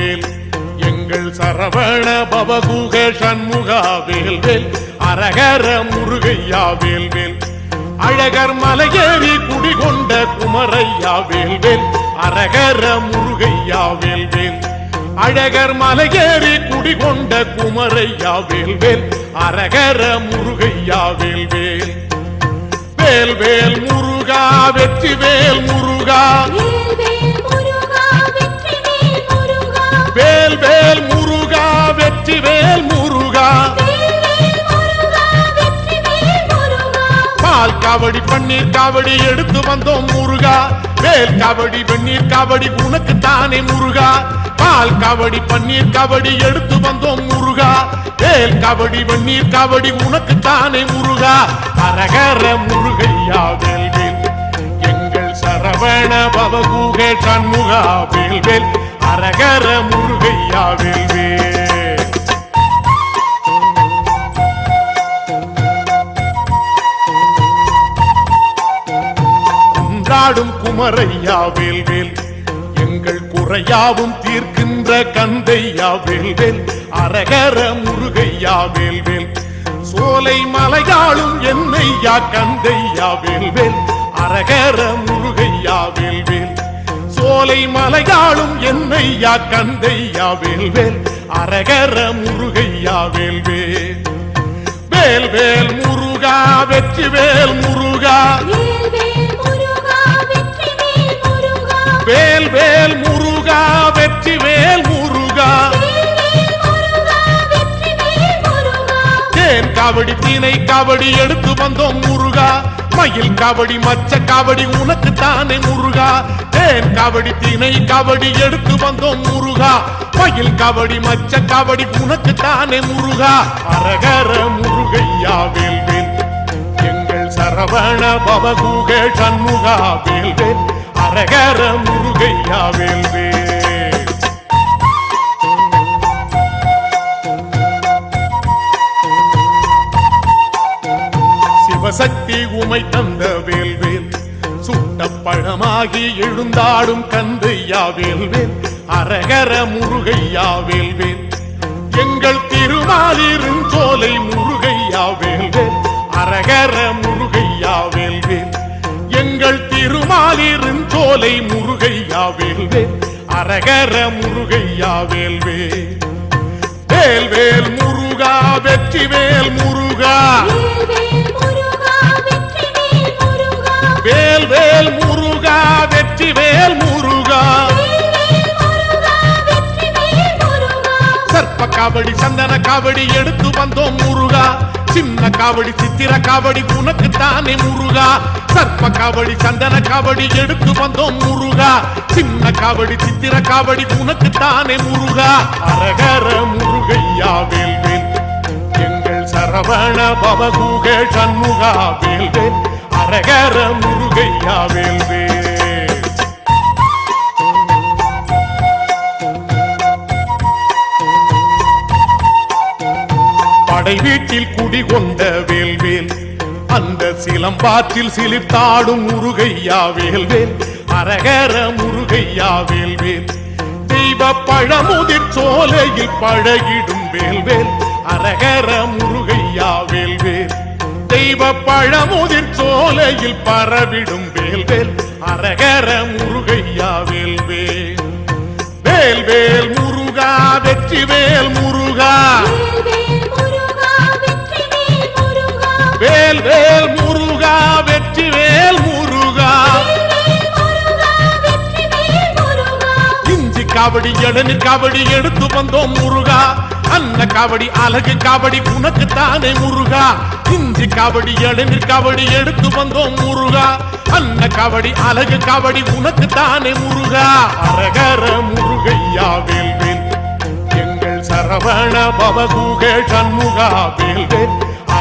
வேல் எங்கள் சரவண பவகுக சண்முகா வேல் அரகர முருகையா வேல் வேல் அழகர் மலையேறி குடிகொண்ட குமரையா வேல் வேல் அரகர முருகையா வேல் வேல் அழகர் மலையேறி குடிகொண்ட குமரையா வேல் வேல் அரகர முருகையா வேல் வேல். வேல் முருகா வெற்றி வேல் முருகா. காவடி பன்னீர் காவடி எடுத்து வந்தோம் முருகா. வேல் காவடி பன்னீர் காவடி உனக்கு தானே முருகா. பால் காவடி பன்னீர் காவடி எடுத்து வந்தோம் முருகா. வேல் காவடி பன்னீர் காவடி உனக்கு தானே முருகா. அரகர முருகையா வேல் வேல். எங்கள் சரவண பவகூக சண்முகா வேல் வேல். அரகர முருகையா வேல் வேல். கொண்டாடும் குமரையா வேல்வேல் எங்கள் குறையாவும் தீர்க்கின்ற கந்தையா வேல்வேல் அரகர முருகையா வேல்வேல் சோலை மலையாளும் என்னையா கந்தையா வேல்வேல் அரகர முருகையா வேல்வேல் சோலை மலையாளும் என்னையா கந்தையா வேல்வேல் அரகர முருகையா வேல்வேல் வேல். வேல் முருகா வெற்றி வேல் முருகா. வேல்வேல் முருகா வேல் வேல் முருகா வெற்றி வேல் முருகா. தேன் காவடி தீனை காவடி எடுத்து வந்தோம் முருகா. மயில் காவடி மச்ச காவடி உனக்கு தானே முருகா. தேன் காவடி தீனை காவடி எடுத்து வந்தோம் முருகா. மயில் காவடி மச்ச காவடி உனக்கு தானே முருகா. அரகர முருகையா வேல்வேல் எங்கள் சரவண பவகூக சண்முகா வேல்வேல் வேல் முருகையா வேல்வே சிவசக்தி உமை தந்த வேல்வேல் சுட்ட பழமாகி எழுந்தாடும் கந்தையா வேல்வேல் அரகர முருகையா வேல்வேல். எங்கள் திருமாலிருஞ்சோலை முருகையா வேல்வேல் அரகர திருமாலிருஞ்சோலை முருகையா வேல்வேல் அரகர முருகையா வேல்வேல் வேல்வேல் முருகா வெற்றி வேல் முருகா வெற்றிவேல் வேல் வேல் முருகா வெற்றி வேல் முருகா. வேல்வேல் முருகா வெற்றிவேல் முருகா. சர்ப்ப காவடி சந்தன காவடி எடுத்து வந்தோம் முருகா. சின்ன காவடி சித்திர காவடி உனக்கு தானே முருகா. சர்ப்ப காவடி சந்தன காவடி எடுத்து வந்தோம் முருகா. சின்ன காவடி சித்திர காவடி உனக்கு தானே முருகா. அரகர முருகையா வேல்வேல் எங்கள் சரவண பவகுக சண்முகா வேல்வேல் அரகர முருகையா வேல்வேல் வேல் வீட்டில் குடிகொண்ட வேல்வேல். அந்த சிலம்பாற்றில் சிலிர்த்தாடும் முருகையா வேல்வேல். அரகர முருகையா வேல்வேல். தெய்வ பழமுதிர் சோலையில் பழகிடும் வேல்வேல். அரகர முருகையா வேல்வேல். தெய்வ பழமுதிர் சோலையில் பரவிடும் வேல்வேல். அரகர முருகையா வேல்வேல். வேல்வேல் முருகா வெற்றி வேல் முருகா. வேல் வேல் முருகா வெற்றி வேல் முருகா. இஞ்சி காவடி இளநீர் காவடி எடுத்து வந்தோம் முருகா. அன்ன காவடி அழகு காவடி உனக்கு தானே முருகா. இஞ்சி காவடி எழுநீர் காவடி எடுத்து வந்தோம் முருகா. அன்ன காவடி அழகு காவடி உனக்கு தானே முருகா. அரகர முருகையா வேல் வேல் எங்கள் சரவண பவகூக சண்முகா வேல்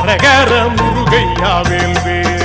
நகர அரகர முருகையா வேல்